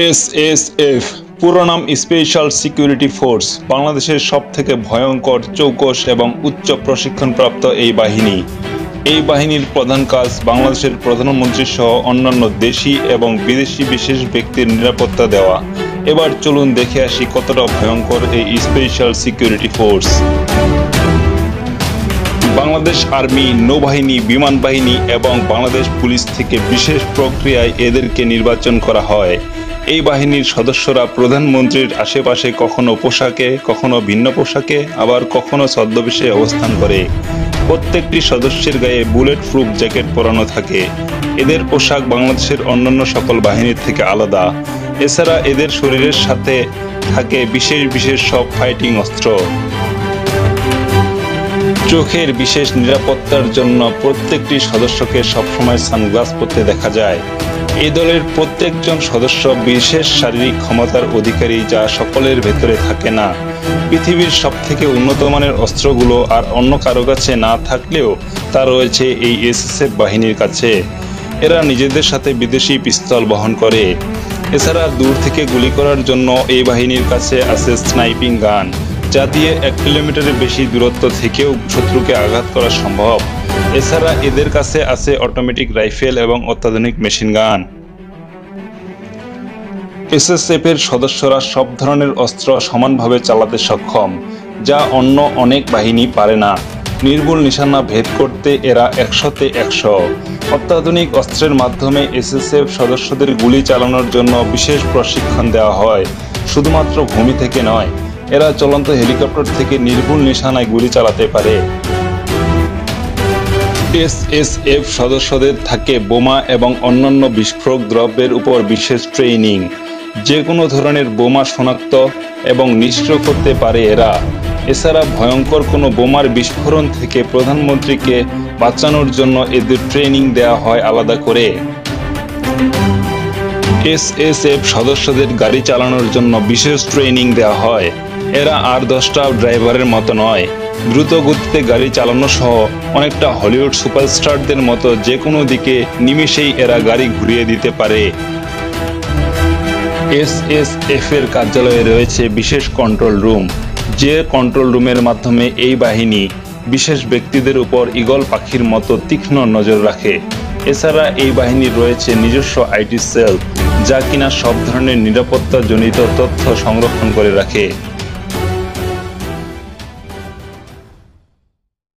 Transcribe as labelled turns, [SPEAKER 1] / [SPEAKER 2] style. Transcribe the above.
[SPEAKER 1] S S F পুরো নাম special security force বাংলাদেশের সব থেকে ভয়ঙ্কর চৌকস এবং উচ্চ প্রশিক্ষণপ্রাপ্ত এই বাহিনী। এই বাহিনীর প্রধান কাজ বাংলাদেশের প্রধানমন্ত্রী সহ অন্যান্য দেশি এবং বিদেশি বিশেষ ব্যক্তির নিরাপত্তা দেওয়া। এবার চলুন দেখে আসি কতটা ভয়ঙ্কর এই special security force Bangladesh army, নৌবাহিনী, বিমান বাহিনী এবং বাংলাদেশ পুলিশ থেকে বিশেষ প্রক্রিয়ায় এদেরকে নির্বাচন করা হয়। এই বাহিনীর সদস্যরা প্রধানমন্ত্রীর আশেপাশে কখনো পোশাকে, কখনো ভিন্ন পোশাকে, আবার কখনো ছদ্মবেশে অবস্থান করে। প্রত্যেকটি সদস্যের গায়ে বুলেট প্রুফ জ্যাকেট পরানো থাকে। এদের পোশাক বাংলাদেশের অন্যান্য সকল বাহিনীর থেকে আলাদা। এছাড়া এদের শরীরের সাথে থাকে বিশেষ বিশেষ সব ফাইটিং অস্ত্র। চোখের বিশেষ নিরাপত্তার জন্য প্রত্যেকটি সদস্যকে সবসময় সানগ্লাস পরতে দেখা যায়। এই দলের প্রত্যেকজন সদস্য বিশেষ শারীরিক ক্ষমতার অধিকারী যা সকলের ভেতরে থাকে না। পৃথিবীর সব থেকে উন্নত মানের অস্ত্রগুলো আর অন্য কারও কাছে না থাকলেও তা রয়েছে এই এসএসএফ বাহিনীর কাছে। এরা নিজেদের সাথে বিদেশি পিস্তল বহন করে। এছাড়া দূর থেকে গুলি করার জন্য এই বাহিনীর কাছে আছে স্নাইপিং গান। যা দিয়ে এক কিলোমিটারের বেশি দূরত্ব থেকেও শত্রুকে আঘাত করা সম্ভব। এছাড়া এদের কাছে আছে অটোমেটিক রাইফেল এবং অত্যাধুনিক মেশিন গান। এসএসএফ এর সদস্যরা সব ধরনের অস্ত্র সমানভাবে চালাতে সক্ষম, যা অন্য অনেক বাহিনী পারে না। নির্ভুল নিশানা ভেদ করতে এরা একশোতে একশো। অত্যাধুনিক অস্ত্রের মাধ্যমে এসএসএফ সদস্যদের গুলি চালানোর জন্য বিশেষ প্রশিক্ষণ দেওয়া হয়, শুধুমাত্র ভূমি থেকে নয়। এরা চলন্ত হেলিকপ্টার থেকে নির্ভুল নিশানায় গুলি চালাতে পারে। এসএসএফ সদস্যদের থাকে বোমা এবং অন্যান্য বিস্ফোরক দ্রব্যের উপর বিশেষ ট্রেনিং যে কোনো ধরনের বোমা শনাক্ত এবং নিষ্ক্রিয় করতে পারে এরা। এছাড়া ভয়ঙ্কর কোনো বোমার বিস্ফোরণ থেকে প্রধানমন্ত্রীকে বাঁচানোর জন্য এদের ট্রেনিং দেওয়া হয় আলাদা করে। এসএসএফ সদস্যদের গাড়ি চালানোর জন্য বিশেষ ট্রেনিং দেওয়া হয়। এরা আর দশটা ড্রাইভারের মতো নয়। দ্রুত গতিতে গাড়ি চালানো সহ অনেকটা হলিউড সুপারস্টারদের মতো যে কোনো দিকে নিমেষেই এরা গাড়ি ঘুরিয়ে দিতে পারে। এসএসএফ এর কার্যালয়ে রয়েছে বিশেষ কন্ট্রোল রুম যে কন্ট্রোল রুমের মাধ্যমে এই বাহিনী বিশেষ ব্যক্তিদের উপর ইগল পাখির মতো তীক্ষ্ণ নজর রাখে। এছাড়া এই বাহিনীর রয়েছে নিজস্ব আইটি সেল, যা কিনা সব ধরনের নিরাপত্তাজনিত তথ্য সংরক্ষণ করে রাখে।